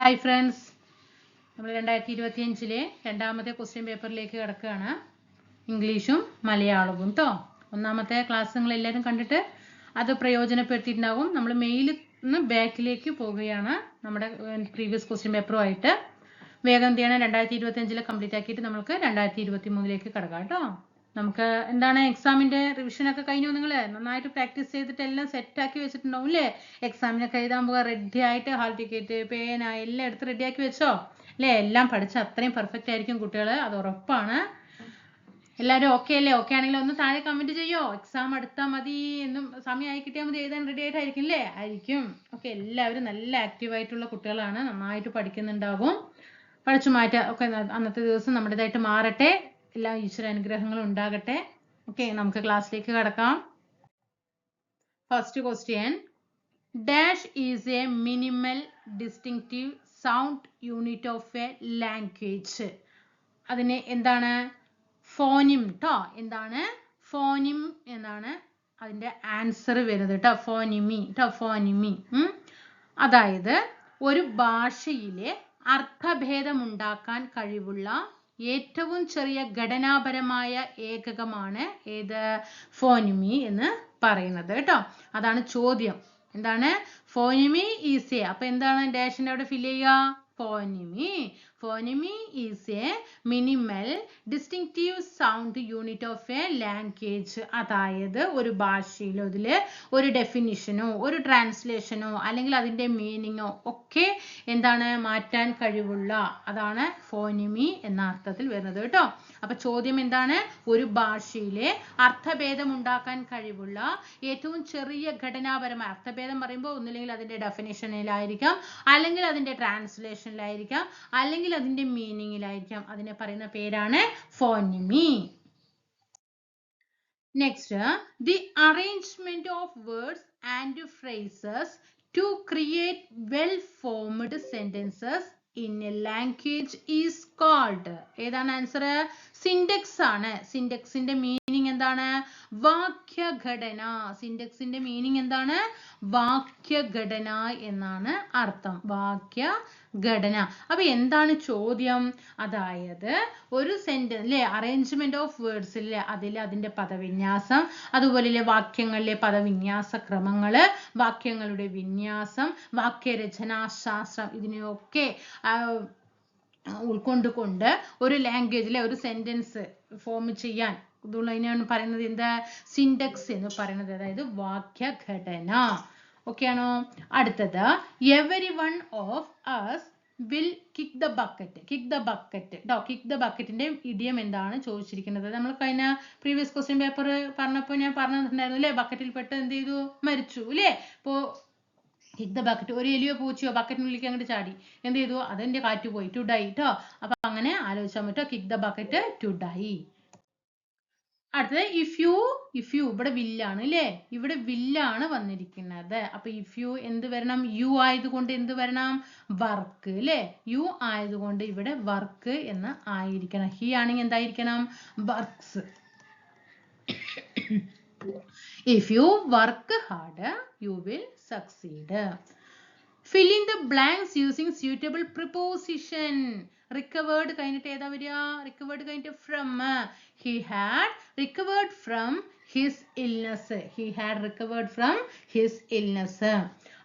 Hi friends നമ്മൾ രണ്ടായിരത്തി ഇരുപത്തിയഞ്ചിലെ രണ്ടാമത്തെ ക്വസ്റ്റ്യൻ പേപ്പറിലേക്ക് കിടക്കുകയാണ്. ഇംഗ്ലീഷും മലയാളവും കേട്ടോ ഒന്നാമത്തെ ക്ലാസ് നിങ്ങൾ എല്ലാവരും കണ്ടിട്ട് അത് പ്രയോജനപ്പെടുത്തിയിട്ടുണ്ടാകും നമ്മൾ മെയിൽ നിന്ന് ബാക്കിലേക്ക് പോവുകയാണ് നമ്മുടെ പ്രീവിയസ് ക്വസ്റ്റ്യൻ പേപ്പറുമായിട്ട് വേഗം എന്ത് ചെയ്യണം? രണ്ടായിരത്തി ഇരുപത്തിയഞ്ചിലെ കംപ്ലീറ്റ് ആക്കിയിട്ട് നമുക്ക് രണ്ടായിരത്തി ഇരുപത്തി മൂന്നിലേക്ക് കിടക്കാം കേട്ടോ നമുക്ക് എന്താണ് എക്സാമിന്റെ റിവിഷൻ ഒക്കെ കഴിഞ്ഞു നിങ്ങൾ നന്നായിട്ട് പ്രാക്ടീസ് ചെയ്തിട്ട് എല്ലാം സെറ്റ് ആക്കി വെച്ചിട്ടുണ്ടാവും അല്ലേ എക്സാമിനൊക്കെ എഴുതാൻ പോകാം റെഡി ആയിട്ട് ഹാൾ ടിക്കറ്റ് പേന എല്ലാം എടുത്ത് റെഡി ആക്കി വെച്ചോ? അല്ലേ എല്ലാം പഠിച്ച് അത്രയും പെർഫെക്റ്റ് ആയിരിക്കും കുട്ടികൾ അത് ഉറപ്പാണ്. എല്ലാവരും ഓക്കെ അല്ലേ ഓക്കെ ആണെങ്കിൽ ഒന്ന് താഴെ കമന്റ് ചെയ്യോ? എക്സാം എടുത്താൽ മതി എന്നും സമയമായി കിട്ടിയാൽ മതി. എഴുതാൻ റെഡി ആയിട്ടായിരിക്കും അല്ലേ ആയിരിക്കും. ഓക്കെ എല്ലാവരും നല്ല ആക്റ്റീവ് ആയിട്ടുള്ള കുട്ടികളാണ്. നന്നായിട്ട് പഠിക്കുന്നുണ്ടാകും. പഠിച്ചു മാറ്റാം ഒക്കെ അന്നത്തെ ദിവസം നമ്മുടേതായിട്ട് മാറട്ടെ. എല്ലാ ഈശ്വര അനുഗ്രഹങ്ങളും ഉണ്ടാകട്ടെ ഓക്കെ നമുക്ക് ക്ലാസ്സിലേക്ക് കടക്കാം. First question dash is a minimal distinctive sound unit of a language അതിന് എന്താണ്? ഫോനിം ട്ടോ? എന്താണ്? ഫോനിം എന്നാണ് അതിന്റെ ആൻസർ വരുന്നത് ട്ടോ. ഫോനിമി ട്ടോ ഫോനിമി. അതായത് ഒരു ഭാഷയിലെ അർത്ഥഭേദമുണ്ടാക്കാൻ കഴിവുള്ള ഏറ്റവും ചെറിയ ഘടനാപരമായ ഏകകമാണ് ഏത്? ഫോനിമി എന്ന് പറയുന്നത് കേട്ടോ. അതാണ് ചോദ്യം. എന്താണ്? ഫോനിമി ഈസി അപ്പൊ എന്താണ് ഡാഷിന്റെ അവിടെ ഫില്ല് ചെയ്യുക? Phoneme. Phoneme is a minimal distinctive sound unit of a language അതായത് ഒരു ഭാഷയിലോ അതിൽ ഒരു ഡെഫിനിഷനോ ഒരു ട്രാൻസ്ലേഷനോ അല്ലെങ്കിൽ അതിന്റെ മീനിങ്ങോ ഒക്കെ എന്താണ് മാറ്റാൻ കഴിവുള്ള അതാണ് ഫോനിമി എന്ന അർത്ഥത്തിൽ വരുന്നത് കേട്ടോ. അപ്പൊ ചോദ്യം എന്താണ്? ഒരു ഭാഷയിലെ അർത്ഥഭേദം ഉണ്ടാക്കാൻ കഴിവുള്ള ഏറ്റവും ചെറിയ ഘടനാപരമായ അർത്ഥഭേദം പറയുമ്പോൾ ഒന്നില്ലെങ്കിൽ അതിന്റെ ഡെഫിനിഷനിലായിരിക്കാം അല്ലെങ്കിൽ അതിന്റെ ട്രാൻസ്ലേഷനിലായിരിക്കാം അല്ലെങ്കിൽ അതിന്റെ മീനിങ്ങിലായിരിക്കാം അതിനെ പറയുന്ന പേരാണ് phoneme next the arrangement of words and phrases to create well formed sentences in a language is called ഏതാണ് ആൻസർ സിൻഡെക്സ് ആണ്. സിൻഡെക്സിന്റെ മീനിങ് എന്താണ്? വാക്യഘടന. സിൻഡെക്സിന്റെ മീനിങ് എന്താണ്? വാക്യഘടന എന്നാണ് അർത്ഥം. വാക്യഘടന. അപ്പൊ എന്താണ് ചോദ്യം? അതായത് ഒരു സെന്റൻസ് അല്ലെ അറേഞ്ച്മെന്റ് ഓഫ് വേർഡ്സ് ഇല്ലേ അതിൽ അതിന്റെ പദവിന്യാസം അതുപോലെ വാക്യങ്ങളിലെ പദവിന്യാസ ക്രമങ്ങൾ വാക്യങ്ങളുടെ വിന്യാസം വാക്യരചനാശാസ്ത്രം ഇതിനെയൊക്കെ ഉൾക്കൊണ്ടുകൊണ്ട് ഒരു ലാംഗ്വേജിലെ ഒരു സെന്റൻസ് ഫോം ചെയ്യാൻ ഇതുള്ളതിനാണ് പറയുന്നത് എന്താ? സിൻഡക്സ് എന്ന് പറയുന്നത് അതായത് വാക്യഘടന. ഓക്കെ ആണോ? അടുത്തത് every one of us will kick the bucket kick the bucket കേട്ടോ കിക്ക് ദ ബക്കറ്റിന്റെ ഇഡിയം എന്താണ് ചോദിച്ചിരിക്കുന്നത്? നമ്മൾ കഴിഞ്ഞ പ്രീവിയസ് ക്വസ്റ്റ്യൻ പേപ്പർ പറഞ്ഞപ്പോൾ ഞാൻ പറഞ്ഞിട്ടുണ്ടായിരുന്നു അല്ലേ? ബക്കറ്റിൽ പെട്ട് എന്ത് ചെയ്തു? മരിച്ചു അല്ലേ? ഇപ്പോ കിക്ക് ദ ബക്കറ്റ് ഒരു എലിയോ പൂച്ചയോ ബക്കറ്റിനുള്ളിലേക്ക് അങ്ങോട്ട് ചാടി. എന്ത് ചെയ്തു? അതിന്റെ കാറ്റ് പോയി. ടു ഡൈ ട്ടോ. അപ്പൊ അങ്ങനെ ആലോചിച്ചാൽ പറ്റുമോ kick the bucket to die അടുത്തത് ഇഫ് യു ഇഫ് യു ഇവിടെ വില്ലാണ് അല്ലേ ഇവിടെ വില്ലാണ് വന്നിരിക്കുന്നത്. അപ്പൊ ഇഫ് യു എന്ത് വരണം? യു ആയതുകൊണ്ട് എന്ത് വരണം? വർക്ക് അല്ലേ യു ആയതുകൊണ്ട് ഇവിടെ വർക്ക് എന്ന് ആയിരിക്കണം. ഹി ആണെങ്കിൽ എന്തായിരിക്കണം? Works if you work hard you will succeed. Fill in the blanks using suitable preposition recovered കഴിഞ്ഞിട്ട് ഏതാ വരിക recovered കഴിഞ്ഞിട്ട് from he had recovered from his illness he had recovered from his illness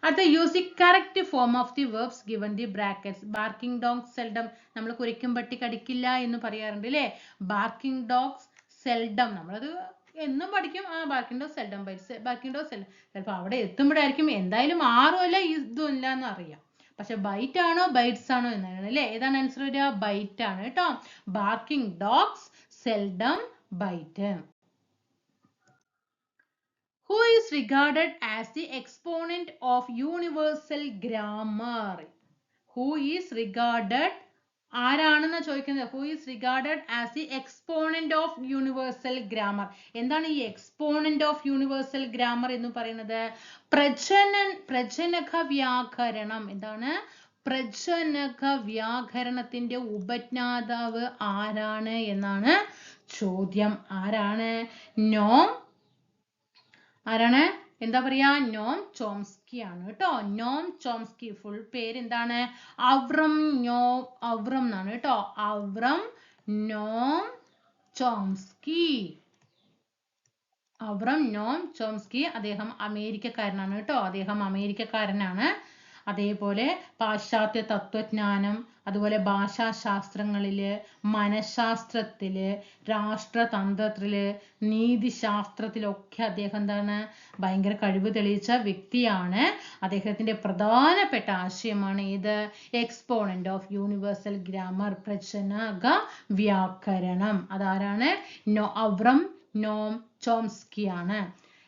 അടുത്ത use the correct form of the verbs given the brackets barking dogs seldom നമ്മൾ കുരയ്ക്കും പട്ടി കടിക്കില്ല എന്ന് പറയാറുണ്ട് അല്ലേ barking dogs seldom നമ്മളത് എന്നും പഠിക്കും. ആ ഡോഗ് സെൽഡം ബൈറ്റ്സ് ബാക്കിണ്ടോ സെൽഡം ചിലപ്പോൾ അവിടെ എത്തുമ്പോഴായിരിക്കും എന്തായാലും ആറും അല്ല ഇതും ഇല്ല എന്ന് അറിയാം. പക്ഷെ ബൈറ്റ് ആണോ ബൈറ്റ്സ് ആണോ എന്നാണ് അല്ലേ? ഏതാണ് ആൻസർ വരിക? ബൈറ്റ് ആണ് കേട്ടോ. Barking dogs seldom bite who is regarded as the exponent of universal grammar? Who is regarded ആരാണെന്ന് ചോദിക്കുന്നത്? Who is regarded as the exponent of universal grammar എന്താണ് ഈ എക്സ്പോണന്റ് ഓഫ് യൂണിവേഴ്സൽ ഗ്രാമർ എന്ന് പറയുന്നത്? പ്രജന പ്രജനക വ്യാകരണം. എന്താണ്? പ്രജനക വ്യാകരണത്തിന്റെ ഉപജ്ഞാതാവ് ആരാണ് എന്നാണ് ചോദ്യം. ആരാണ്? നോ. ആരാണ്? എന്താ പറയാ? നോം ചോംസ്കി ആണ് കേട്ടോ. Noam Chomsky. ഫുൾ പേര് എന്താണ്? അവ്രം നോ അവ്രം എന്നാണ് കേട്ടോ. Avram Noam Chomsky. Avram Noam Chomsky. അദ്ദേഹം അമേരിക്കക്കാരനാണ് കേട്ടോ. അദ്ദേഹം അമേരിക്കക്കാരനാണ്. അതേപോലെ പാശ്ചാത്യ തത്വജ്ഞാനം അതുപോലെ ഭാഷാശാസ്ത്രങ്ങളിൽ മനഃശാസ്ത്രത്തിൽ രാഷ്ട്രതന്ത്രത്തിൽ നീതിശാസ്ത്രത്തിലൊക്കെ അദ്ദേഹം എന്താണ് ഭയങ്കര കഴിവ് തെളിയിച്ച വ്യക്തിയാണ്. അദ്ദേഹത്തിന്റെ പ്രധാനപ്പെട്ട ആശയമാണ് ഇത്. എക്സ്പോണന്റ് ഓഫ് യൂണിവേഴ്സൽ ഗ്രാമർ പ്രചനക വ്യാകരണം. അതാരാണ്? നോ അവ്രം നോം ചോംസ്കി ആണ്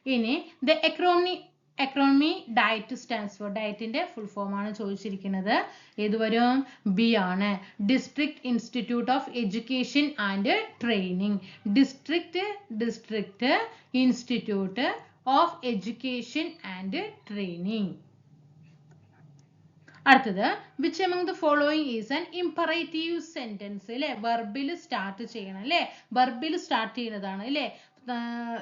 ഇനി the acronym acronym DIET stands for ഡയറ്റിന്റെ full form ആണ് ചോദിച്ചിരിക്കുന്നത്. ഏത് വരും ബി ആണ്. District institute of education and training district district institute of education and training അടുത്തത് which among the following is an imperative sentence അല്ലെ വെർബിൽ സ്റ്റാർട്ട് ചെയ്യണം അല്ലെ വെർബിൽ സ്റ്റാർട്ട് ചെയ്യുന്നതാണ് അല്ലെ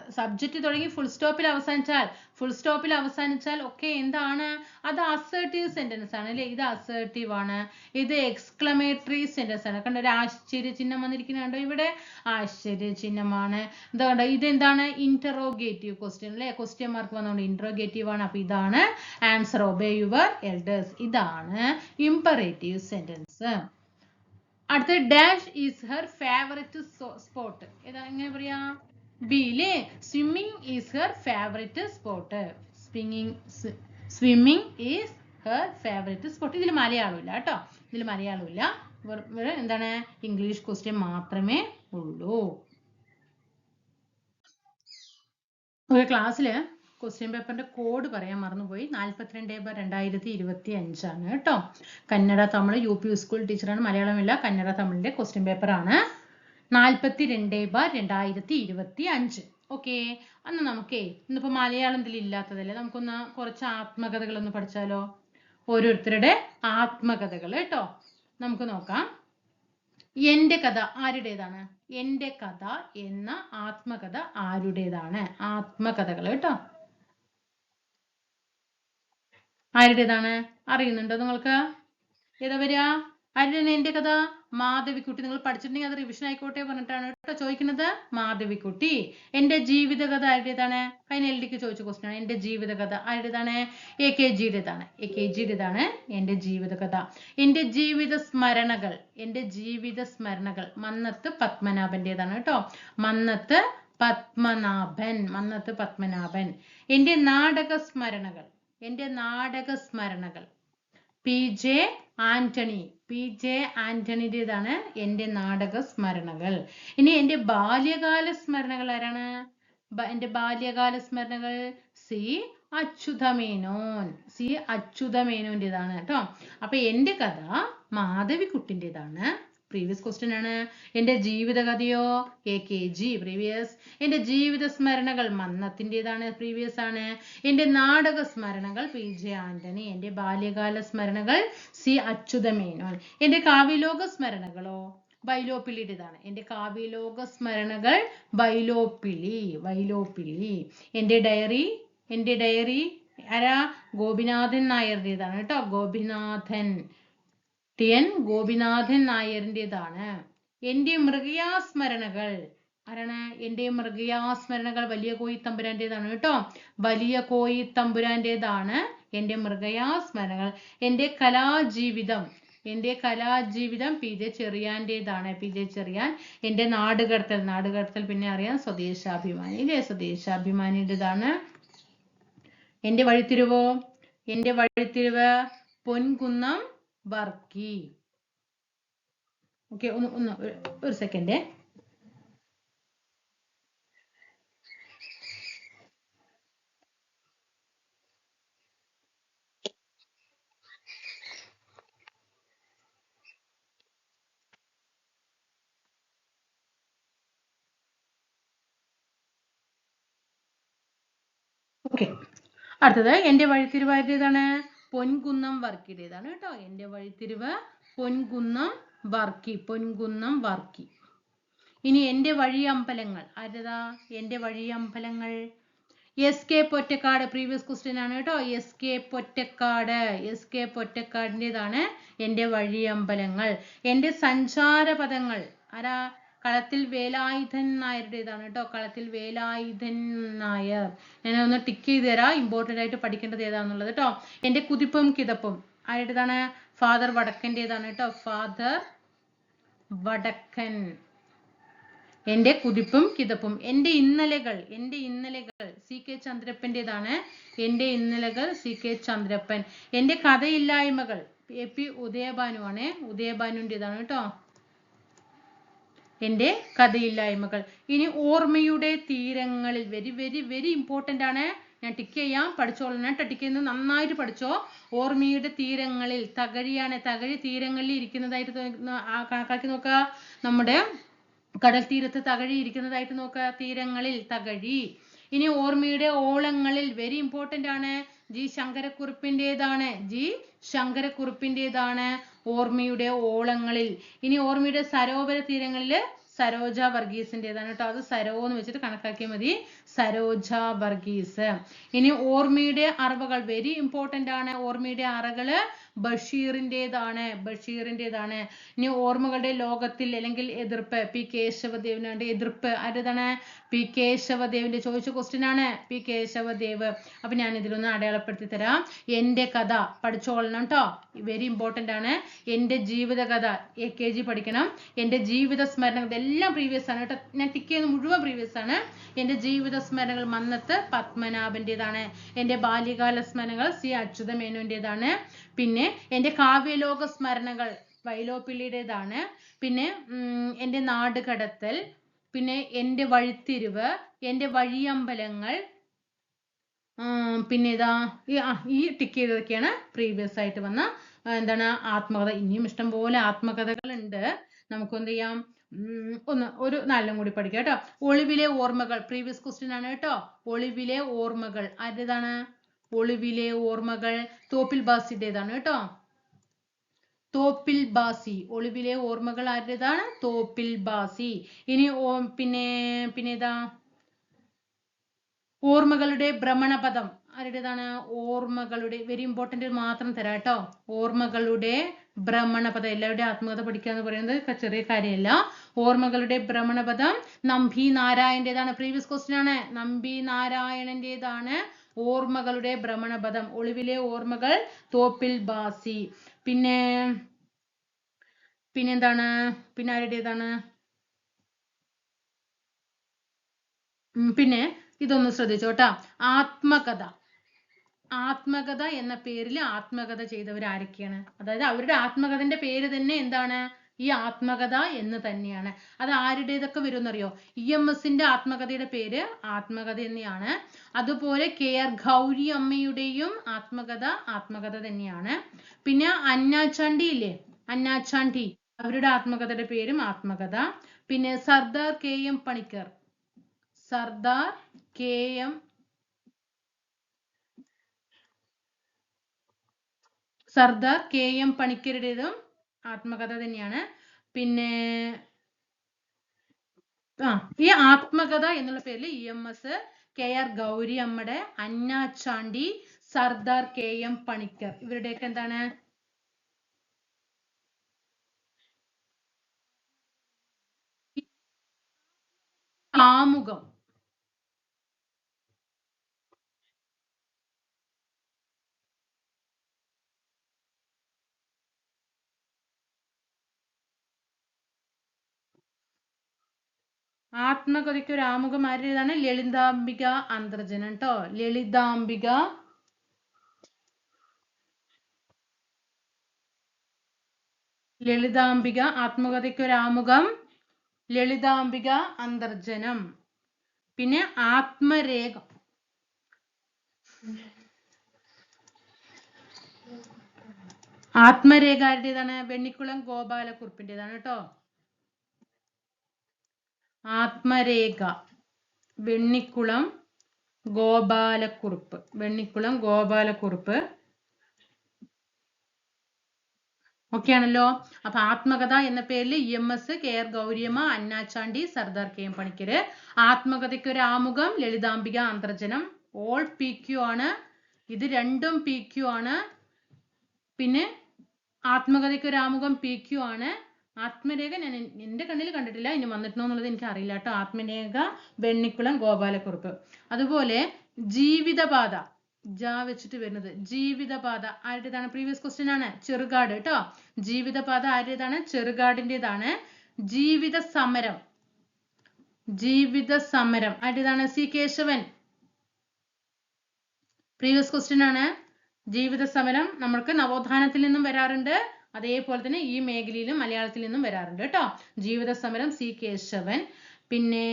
സബ്ജക്റ്റ് തുടങ്ങി ഫുൾ സ്റ്റോപ്പിൽ അവസാനിച്ചാൽ ഫുൾ സ്റ്റോപ്പിൽ അവസാനിച്ചാൽ ഒക്കെ എന്താണ്? അത് അസേർട്ടീവ് സെന്റൻസ് ആണ് അല്ലെ? ഇത് അസേർട്ടീവ് ആണ്. ഇത് എക്സ്ക്ലമേറ്ററി സെന്റൻസ് ആണ്. കണ്ടോ ഒരു ആശ്ചര്യ ചിഹ്നം വന്നിരിക്കുന്നുണ്ടോ ഇവിടെ? ആശ്ചര്യ ചിഹ്നമാണ്. എന്താ കണ്ടോ ഇതെന്താണ്? ഇന്ററോഗേറ്റീവ് ക്വസ്റ്റ്യൻ അല്ലെ? ക്വസ്റ്റ്യൻ മാർക്ക് വന്നുകൊണ്ട് ഇന്ററോഗേറ്റീവ് ആണ്. അപ്പൊ ഇതാണ് ആൻസർ ഒബേ യുവർ എൽഡേഴ്സ് ഇതാണ് ഇമ്പറേറ്റീവ് സെന്റൻസ് അടുത്ത dash is her favourite spot ഏതാ എങ്ങനെ പറയാ? ബിയിലെ swimming is her favourite spot swimming swimming is her favourite spot ഇതിൽ മലയാളമില്ല കേട്ടോ. ഇതിൽ മലയാളമില്ല. എന്താണ്? ഇംഗ്ലീഷ് ക്വസ്റ്റ്യൻ മാത്രമേ ഉള്ളൂ. ഒരു ക്ലാസ്സിൽ ക്വസ്റ്റ്യൻ പേപ്പറിന്റെ കോഡ് പറയാൻ മറന്നുപോയി. നാൽപ്പത്തിരണ്ട് ബൈ രണ്ടായിരത്തി ഇരുപത്തി അഞ്ചാണ് കേട്ടോ. Kannada Tamil U P school ടീച്ചറാണ് മലയാളമില്ല. കന്നഡ തമിഴിന്റെ ക്വസ്റ്റ്യൻ പേപ്പറാണ് നാൽപ്പത്തി രണ്ട് ബാർ രണ്ടായിരത്തി ഇരുപത്തി അഞ്ച് ഓക്കെ അന്ന് നമുക്കേ ഇന്നിപ്പോ മലയാളം ഇതിൽ ഇല്ലാത്തതല്ലേ? നമുക്കൊന്ന് കുറച്ച് ആത്മകഥകളൊന്ന് പഠിച്ചാലോ? ഓരോരുത്തരുടെ ആത്മകഥകൾ കേട്ടോ. നമുക്ക് നോക്കാം. എന്റെ കഥ ആരുടേതാണ്? എന്റെ കഥ എന്ന ആത്മകഥ ആരുടേതാണ്? ആത്മകഥകൾ കേട്ടോ. ആരുടേതാണ്? അറിയുന്നുണ്ടോ നിങ്ങൾക്ക്? ഏതാ വരിക? ആരുടെയാണ് എന്റെ കഥ മാധവിക്കുട്ടി. നിങ്ങൾ പഠിച്ചിട്ടുണ്ടെങ്കിൽ അത് റിവിഷൻ ആയിക്കോട്ടെ പറഞ്ഞിട്ടാണ് കേട്ടോ ചോദിക്കുന്നത്. മാധവിക്കുട്ടി എന്റെ ജീവിതകഥ ആരുടേതാണ്? എൽ ഡിക്ക് ചോദിച്ച ക്വസ്റ്റ്യൻ ആണ്. എന്റെ ജീവിതകഥ ആരുടേതാണ്? എ കെ ജിയുടേതാണ് എ കെ ജിയുടേതാണ് എന്റെ ജീവിതകഥ. എന്റെ ജീവിത സ്മരണകൾ എന്റെ ജീവിത സ്മരണകൾ മന്നത്ത് പത്മനാഭന്റേതാണ് കേട്ടോ. മന്നത്ത് പത്മനാഭൻ മന്നത്ത് പത്മനാഭൻ. എന്റെ നാടക സ്മരണകൾ എന്റെ നാടക സ്മരണകൾ. P. J. Antony P J ആന്റണിയുടേതാണ് എന്റെ നാടക സ്മരണകൾ. ഇനി എന്റെ ബാല്യകാല സ്മരണകൾ ആരാണ്? എന്റെ ബാല്യകാല സ്മരണകൾ സി അച്യുതമേനോൻ സി അച്യുതമേനോന്റെതാണ് കേട്ടോ. അപ്പൊ എന്റെ കഥ മാധവിക്കുട്ടിന്റെതാണ്. പ്രീവിയസ് ക്വസ്റ്റ്യൻ ആണ്. എന്റെ ജീവിതകഥയോ എ കെ ജി പ്രീവിയസ് എന്റെ ജീവിത സ്മരണകൾ മന്നത്തിന്റെതാണ് പ്രീവിയസ് ആണ്. എന്റെ നാടക സ്മരണകൾ പി ജെ ആന്റണി. എന്റെ ബാല്യകാല സ്മരണകൾ സി അച്യുതമേനോൻ. എന്റെ കാവ്യലോക സ്മരണകളോ ബൈലോപ്പിളിയുടേതാണ് എന്റെ കാവ്യലോക സ്മരണകൾ ബൈലോപ്പിളി ബൈലോപ്പിളി എന്റെ ഡയറി എന്റെ ഡയറി ആരാ? ഗോപിനാഥൻ നായരുടേതാണ് കേട്ടോ. ഗോപിനാഥൻ. ടി എൻ ഗോപിനാഥൻ നായരിന്റെതാണ്. എന്റെ മൃഗയാസ്മരണകൾ. ആരാണ്? എന്റെ മൃഗയാസ്മരണകൾ വലിയ കോയി തമ്പുരാന്റെതാണ് കേട്ടോ. വലിയ കോയി തമ്പുരാന്റെതാണ് എന്റെ മൃഗയാസ്മരണകൾ എന്റെ കലാജീവിതം. എന്റെ കലാജീവിതം പി ജെ ചെറിയാന്റെതാണ്. പി ജെ ചെറിയാൻ എന്റെ നാടുകടത്തൽ. നാടുകടത്തൽ പിന്നെ അറിയാം സ്വദേശാഭിമാനി അല്ലേ? സ്വദേശാഭിമാനിയുടേതാണ്. എന്റെ വഴിത്തിരിവോ? എന്റെ വഴിത്തിരിവ് പൊൻകുന്നം വർക്കി. ഓക്കെ ഒന്ന് ഒന്ന് ഒരു- സെക്കൻഡ് ഓക്കെ അടുത്തത് എന്റെ വഴിത്തിരിവായത് ആരുടേതാണ് പൊൻകുന്നം വർക്കിയുടേതാണ് കേട്ടോ. എന്റെ വഴിത്തിരിവ് പൊൻകുന്നം വർക്കി പൊൻകുന്നം വർക്കി. ഇനി എന്റെ വഴി അമ്പലങ്ങൾ ആരുടേതാ എന്റെ വഴിയമ്പലങ്ങൾ. S K Pottekkatt previous question ആണ് കേട്ടോ. S K Pottekkatt S K പൊറ്റക്കാടിന്റെതാണ് എന്റെ വഴിയമ്പലങ്ങൾ. എന്റെ സഞ്ചാരപഥങ്ങൾ. ആരാ? കളത്തിൽ വേലായുധൻ നായരുടേതാണ് കേട്ടോ. കളത്തിൽ വേലായുധൻ നായർ. ഞാൻ ഒന്ന് ടിക്ക് ചെയ്ത് തരാം. ഇമ്പോർട്ടന്റ് ആയിട്ട് പഠിക്കേണ്ടത് ഏതാണെന്നുള്ളത് കേട്ടോ. എന്റെ കുതിപ്പും കിതപ്പും. ആരുടേതാണ്? ഫാദർ വടക്കന്റെതാണ് കേട്ടോ. ഫാദർ വടക്കൻ. എന്റെ കുതിപ്പും കിതപ്പും. എന്റെ ഇന്നലകൾ എന്റെ ഇന്നലകൾ സി കെ ചന്ദ്രപ്പന്റെതാണ്. എന്റെ ഇന്നലകൾ സി കെ ചന്ദ്രപ്പൻ. എന്റെ കഥയില്ലായ്മകൾ എ പി ഉദയഭാനുവാണ്. ഉദയഭാനുന്റെതാണ് കേട്ടോ. എന്റെ കഥയില്ലായ്മകൾ. ഇനി ഓർമ്മയുടെ തീരങ്ങളിൽ വെരി വെരി വെരി ഇമ്പോർട്ടന്റ് ആണ്. ഞാൻ ടിക്ക് ചെയ്യാം. പഠിച്ചോളണം ടിക്ക് ചെയ്യുന്നത് നന്നായിട്ട് പഠിച്ചോ. ഓർമ്മയുടെ തീരങ്ങളിൽ തകഴിയാണ് തകഴി തീരങ്ങളിൽ ഇരിക്കുന്നതായിട്ട് കണക്കാക്കി നോക്കുക നമ്മുടെ കടൽ തീരത്ത് തകഴി ഇരിക്കുന്നതായിട്ട് നോക്കുക തീരങ്ങളിൽ തകഴി. ഇനി ഓർമ്മയുടെ ഓളങ്ങളിൽ വെരി ഇമ്പോർട്ടന്റ് ആണ്. ജി ശങ്കരക്കുറുപ്പിന്റെതാണ്. ജി ശങ്കരക്കുറുപ്പിന്റെതാണ് ഓർമ്മയുടെ ഓളങ്ങളിൽ. ഇനി ഓർമ്മയുടെ സരോവര തീരങ്ങളിൽ സരോജ വർഗീസിന്റെതാണ് കേട്ടോ. അത് സരോ എന്ന് വെച്ചിട്ട് കണക്കാക്കിയാൽ മതി. സരോജ വർഗീസ്. ഇനി ഓർമ്മയുടെ അറവകൾ വെരി ഇമ്പോർട്ടന്റ് ആണ്. ഓർമ്മയുടെ അറകൾ ബഷീറിന്റെതാണ് ബഷീറിന്റെതാണ് ഇനി ഓർമ്മകളുടെ ലോകത്തിൽ അല്ലെങ്കിൽ എതിർപ്പ് പി കേശവദേവനുണ്ട് എതിർപ്പ്. ആരുതാണ് പി കേശവദേവിന്റെ ചോദിച്ച ക്വസ്റ്റ്യൻ ആണ് പി കേശവദേവ്. അപ്പൊ ഞാൻ ഇതിലൊന്ന് അടയാളപ്പെടുത്തി തരാം. എന്റെ കഥ പഠിച്ചോളണം കേട്ടോ. വെരി ഇമ്പോർട്ടന്റ് ആണ്. എന്റെ ജീവിത കഥ എ കെ ജി പഠിക്കണം. എന്റെ ജീവിത സ്മരണകൾ ഇതെല്ലാം പ്രീവിയസ് ആണ് കേട്ടോ. ഞാൻ ടിക്ക് ചെയ്യുന്ന മുഴുവൻ പ്രീവിയസ് ആണ്. എന്റെ ജീവിത സ്മരണകൾ മന്നത്ത് പത്മനാഭന്റെതാണ് എന്റെ ബാല്യകാല സ്മരണകൾ സി അച്യുതമേനോന്റെതാണ് പിന്നെ എന്റെ കാവ്യലോക സ്മരണകൾ വൈലോപ്പിള്ളിയുടേതാണ്. പിന്നെ എന്റെ നാട് കടത്തൽ പിന്നെ എന്റെ വഴിത്തിരിവ് എന്റെ വഴിയമ്പലങ്ങൾ പിന്നെ ഇതാ ഈ ടിക്ക് ചെയ്തതൊക്കെയാണ് പ്രീവിയസ് ആയിട്ട് വന്ന എന്താണ് ആത്മകഥ. ഇനിയും ഇഷ്ടം പോലെ ആത്മകഥകൾ ഉണ്ട് നമുക്ക് എന്ത് ചെയ്യാം? ഒന്ന് ഒരു നാലെണ്ണം കൂടി പഠിക്കാം കേട്ടോ. ഒളിവിലെ ഓർമ്മകൾ പ്രീവിയസ് ക്വസ്റ്റ്യൻ ആണ് കേട്ടോ. ഒളിവിലെ ഓർമ്മകൾ. ആരുടേതാണ് ഒളിവിലെ ഓർമ്മകൾ തോപ്പിൽ ബാസിയുടേതാണ് കേട്ടോ. തോപ്പിൽ ബാസി ഒളിവിലെ ഓർമ്മകൾ ആരുടേതാണ്? തോപ്പിൽ ബാസി. ഇനി ഓ പിന്നെ പിന്നെ ഇതാ ഓർമ്മകളുടെ ഭ്രമണപഥം ആരുടേതാണ്? ഓർമ്മകളുടെ വെരി ഇമ്പോർട്ടന്റ് മാത്രം തരാം കേട്ടോ. ഓർമ്മകളുടെ ഭ്രമണപഥം എല്ലാവരുടെയും ആത്മകഥ പഠിക്കുക എന്ന് പറയുന്നത് ചെറിയ കാര്യമല്ല. ഓർമ്മകളുടെ ഭ്രമണപഥം നമ്പി നാരായണന്റേതാണ് പ്രീവിയസ് ക്വസ്റ്റ്യൻ ആണ്. നമ്പി നാരായണന്റേതാണ് ഓർമ്മകളുടെ ഭ്രമണപഥം. ഒളിവിലെ ഓർമ്മകൾ തോപ്പിൽ ബാസി. പിന്നെ പിന്നെന്താണ്? പിന്നെ ആരുടേതാണ്? പിന്നെ ഇതൊന്ന് ശ്രദ്ധിച്ചോട്ടാ ആത്മകഥ. ആത്മകഥ എന്ന പേരിൽ ആത്മകഥ ചെയ്തവർ ആരൊക്കെയാണ് അതായത് അവരുടെ ആത്മകഥന്റെ പേര് തന്നെ എന്താണ്? ഈ ആത്മകഥ എന്ന് തന്നെയാണ്. അത് ആരുടേതൊക്കെ വരും എന്നറിയോ ഇ എം എസിന്റെ ആത്മകഥയുടെ പേര് ആത്മകഥ തന്നെയാണ്. അതുപോലെ കെ ആർ ഗൗരി അമ്മയുടെയും ആത്മകഥ ആത്മകഥ തന്നെയാണ്. പിന്നെ അന്നാച്ചാണ്ടി ഇല്ലേ? അന്നാച്ചാണ്ടി അവരുടെ ആത്മകഥയുടെ പേരും ആത്മകഥ. പിന്നെ Sardar K M Panicker. Sardar K M Sardar K M പണിക്കരുടേതും ആത്മകഥ തന്നെയാണ്. പിന്നെ ആ ഈ ആത്മകഥ എന്നുള്ള പേരിൽ E M S K R Gouri അമ്മയുടെ അന്നാച്ചാണ്ടി സർദാർ കെ എം പണിക്കർ. ഇവരുടെയൊക്കെ എന്താണ്? ആമുഖം. ആത്മകഥയ്ക്ക് ഒരു ആമുഖം ആരുടേതാണ് ലളിതാംബിക അന്തർജനം കേട്ടോ ലളിതാംബിക ലളിതാംബിക ആത്മകഥയ്ക്ക് ഒരു ആമുഖം. ലളിതാംബിക അന്തർജനം. പിന്നെ ആത്മരേഖ. ആത്മരേഖ ആരുടേതാണ്? വെണ്ണിക്കുളം ഗോപാലക്കുറിപ്പിന്റെതാണ് കേട്ടോ ആത്മരേഖ വെണ്ണിക്കുളം ഗോപാലക്കുറുപ്പ്. വെണ്ണിക്കുളം ഗോപാലക്കുറുപ്പ്. ഓക്കെ ആണല്ലോ അപ്പൊ ആത്മകഥ എന്ന പേരിൽ E M S K R Gouriamma Anna Chandy Sardar K M Panicker. ആത്മകഥയ്ക്ക് ഒരു ആമുഖം Lalithambika Antharjanam. All P Q ആണ്. ഇത് രണ്ടും പി ക്യു ആണ്. പിന്നെ ആത്മകഥയ്ക്ക് ഒരു ആമുഖം പി ക്യു ആണ്. ആത്മരേഖ ഞാൻ എൻ- എന്റെ കണ്ണിൽ കണ്ടിട്ടില്ല ഇനി വന്നിട്ടുണ്ടോ എന്നുള്ളത് എനിക്ക് അറിയില്ല കേട്ടോ ആത്മരേഖ വെണ്ണിക്കുളം ഗോപാലക്കുറുപ്പ് അതുപോലെ ജീവിതപാത. ജാ വെച്ചിട്ട് വരുന്നത്. ജീവിതപാത ആരുടേതാണ്? പ്രീവിയസ് ക്വസ്റ്റ്യൻ ആണ്. ചെറുകാട് കേട്ടോ ജീവിതപാത ആരുടേതാണ്? ചെറുകാടിന്റെതാണ് ജീവിത സമരം ജീവിത സമരം ആരുടേതാണ്? സി കേശവൻ. പ്രീവിയസ് ക്വസ്റ്റ്യൻ ആണ്. ജീവിത സമരം നമ്മൾക്ക് നവോത്ഥാനത്തിൽ നിന്നും വരാറുണ്ട്. അതേപോലെ തന്നെ ഈ മേഖലയിലും മലയാളത്തിൽ നിന്നും വരാറുണ്ട് കേട്ടോ. ജീവിത സമരം സി കേശവൻ. പിന്നെ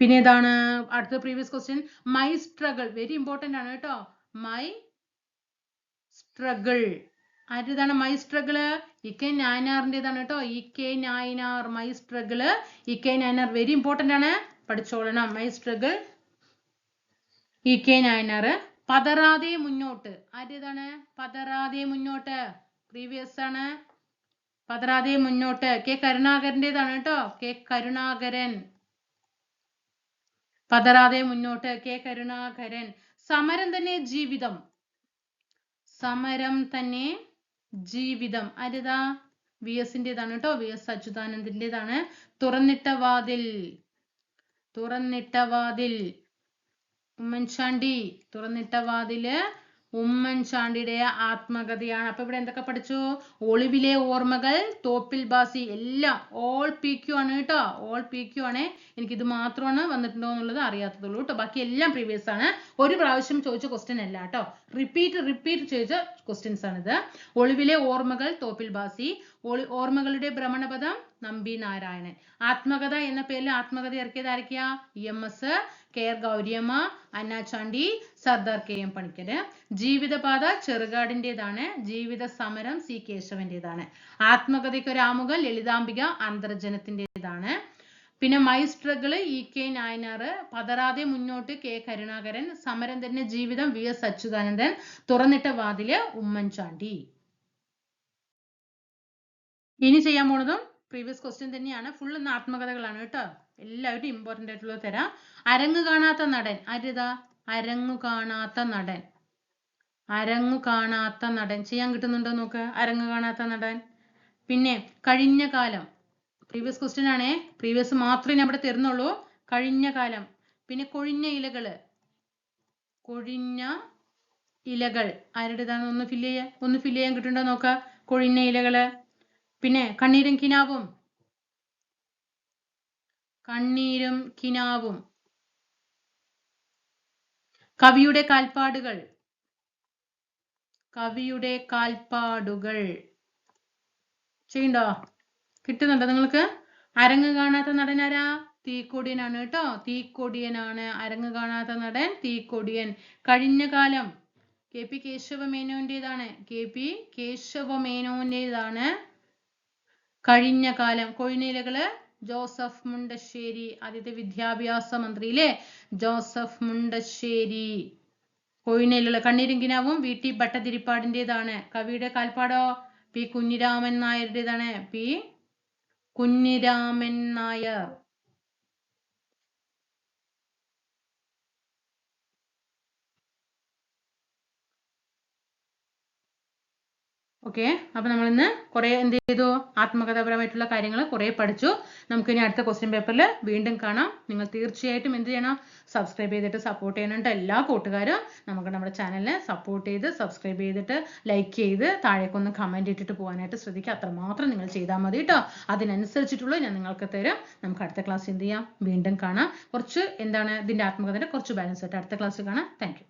പിന്നെ ഏതാണ് അടുത്ത previous question my struggle very important ആണ് കേട്ടോ. മൈ സ്ട്രഗിൾ ആരുടേതാണ് മൈ സ്ട്രഗിൾ ഇ കെ നായനാറിന്റെതാണ് കേട്ടോ. E K Nayanar. My struggle E K Nayanar. Very important ആണ്. പഠിച്ചോളണം. My struggle E K Nayanar പതറാതെ മുന്നോട്ട്. ആരുടേതാണ് പതറാതെ മുന്നോട്ട്. പ്രീവിയസ് ആണ്. പതറാതെ മുന്നോട്ട്. കെ കരുണാകരന്റെതാണ് കേട്ടോ. കെ കരുണാകരൻ. പതറാതെ മുന്നോട്ട്. കെ കരുണാകരൻ. സമരം തന്നെ ജീവിതം. സമരം തന്നെ ജീവിതം. അരുതാ വി എസിന്റെതാണ് കേട്ടോ. വി എസ് അച്യുതാനന്ദന്റെതാണ്. തുറന്നിട്ട വാതിൽ. തുറന്നിട്ട വാതിൽ. ഉമ്മൻചാണ്ടി തുറന്നിട്ട വാതിൽ ഉമ്മൻചാണ്ടിയുടെ ആത്മകഥയാണ്. അപ്പൊ ഇവിടെ എന്തൊക്കെ പഠിച്ചു? ഒളിവിലെ ഓർമ്മകൾ തോപ്പിൽ ബാസി എല്ലാം ഓൾ പി ക്യു ആണ് കേട്ടോ. ഓൾ പി ക്യു ആണ്. ഇത് മാത്രമാണ് വന്നിട്ടുണ്ടോ എന്നുള്ളത് അറിയാത്തതുള്ളൂ കേട്ടോ. ബാക്കി എല്ലാം പ്രീവിയസ് ആണ്. ഒരു പ്രാവശ്യം ചോദിച്ച ക്വസ്റ്റ്യൻ അല്ല കേട്ടോ. റിപ്പീറ്റ് റിപ്പീറ്റ് ചോദിച്ച ക്വസ്റ്റ്യൻസ് ആണിത്. ഒളിവിലെ ഓർമ്മകൾ തോപ്പിൽ ബാസി ഓർമ്മകളുടെ ഭ്രമണപഥം നമ്പി നാരായണൻ. ആത്മകഥ എന്ന പേരിൽ ആത്മകഥ ഇറക്കിയത് ആരൊക്കെയാ? E M S K R Gouriamma Anna Chandy Sardar K M Panicker. ജീവിതപാത ചെറുകാടിന്റെതാണ് ജീവിത സമരം സി കേശവന്റേതാണ്. ആത്മകഥയ്ക്ക് ഒരു ആമുഖം ലളിതാംബിക അന്തർജനത്തിന്റെതാണ് പിന്നെ my struggle E K Nayanar പതറാതെ മുന്നോട്ട് കെ കരുണാകരൻ സമരം തന്നെ ജീവിതം വി എസ് അച്യുതാനന്ദൻ തുറന്നിട്ട വാതിൽ ഉമ്മൻചാണ്ടി. ഇനി ചെയ്യാൻ പോണതും പ്രീവിയസ് ക്വസ്റ്റ്യൻ തന്നെയാണ്. ഫുൾ ഇന്ന് ആത്മകഥകളാണ് കേട്ടോ. എല്ലാവരും ഇമ്പോർട്ടന്റ് ആയിട്ടുള്ളത് തരാം. അരങ്ങ് കാണാത്ത നടൻ. ആരുതാ അരങ്ങു കാണാത്ത നടൻ. അരങ്ങു കാണാത്ത നടൻ. ചെയ്യാൻ കിട്ടുന്നുണ്ടോ നോക്ക്. അരങ്ങ് കാണാത്ത നടൻ. പിന്നെ കഴിഞ്ഞ കാലം. പ്രീവിയസ് ക്വസ്റ്റ്യൻ ആണേ. പ്രീവിയസ് മാത്രമേ ഞാൻ ഇവിടെ തരുന്നുള്ളൂ. കഴിഞ്ഞ കാലം. പിന്നെ കൊഴിഞ്ഞ ഇലകൾ. കൊഴിഞ്ഞ ഇലകൾ. ആരുടേതാണ്? ഒന്ന് ഫില്ല് ചെയ്യാൻ ഒന്ന് ഫില്ല് ചെയ്യാൻ കിട്ടുന്നുണ്ടോ നോക്ക. കൊഴിഞ്ഞ ഇലകൾ. പിന്നെ കണ്ണീരും കിനാവും. കണ്ണീരും കിനാവും. കവിയുടെ കാൽപ്പാടുകൾ. കവിയുടെ കാൽപ്പാടുകൾ. ചെയ്യണ്ടോ? കിട്ടുന്നുണ്ടോ നിങ്ങൾക്ക്? അരങ്ങ് കാണാത്ത നടൻ ആരാ? തീക്കൊടിയനാണ് കേട്ടോ. തീക്കൊടിയനാണ്. അരങ്ങ് കാണാത്ത നടൻ തീക്കൊടിയൻ. കഴിഞ്ഞ കാലം കെ പി കേശവമേനോന്റേതാണ്. കെ പി കേശവമേനോന്റേതാണ്. കഴിഞ്ഞ കാലം കൊഴിനീലകൾ ജോസഫ് മുണ്ടശ്ശേരി ആദ്യത്തെ വിദ്യാഭ്യാസ മന്ത്രിയിലെ ജോസഫ് മുണ്ടശ്ശേരി. കൊഴിനിലകൾ കണ്ണീരിങ്കിനാവും വി. ടി. ഭട്ടതിരിപ്പാടിന്റെതാണ് കവിയുടെ കാൽപ്പാടോ? P. Kunhiraman Nair. P. Kunhiraman Nair. Okay അപ്പൊ നമ്മൾ ഇന്ന് കുറെ എന്ത് ചെയ്തു ആത്മകഥാപരമായിട്ടുള്ള കാര്യങ്ങൾ കുറെ പഠിച്ചു. നമുക്ക് ഇനി അടുത്ത ക്വസ്റ്റ്യൻ പേപ്പറിൽ വീണ്ടും കാണാം. നിങ്ങൾ തീർച്ചയായിട്ടും എന്ത് ചെയ്യണം? സബ്സ്ക്രൈബ് ചെയ്തിട്ട് സപ്പോർട്ട് ചെയ്യാനുണ്ട് എല്ലാ കൂട്ടുകാരും. നമുക്ക് നമ്മുടെ ചാനലിനെ സപ്പോർട്ട് ചെയ്ത് സബ്സ്ക്രൈബ് ചെയ്തിട്ട് ലൈക്ക് ചെയ്ത് താഴേക്കൊന്ന് കമന്റ് ഇട്ടിട്ട് പോകാനായിട്ട് ശ്രദ്ധിക്കുക. അത്രമാത്രം നിങ്ങൾ ചെയ്താൽ മതി കേട്ടോ അതിനനുസരിച്ചിട്ടുള്ള ഞാൻ നിങ്ങൾക്ക് തരും. നമുക്ക് അടുത്ത ക്ലാസ് എന്ത് ചെയ്യാം? വീണ്ടും കാണാം. കുറച്ച് എന്താണ് ഇതിന്റെ ആത്മകഥയുടെ കുറച്ച് ബാലൻസ് ആയിട്ട് അടുത്ത ക്ലാസ് കാണാം. താങ്ക്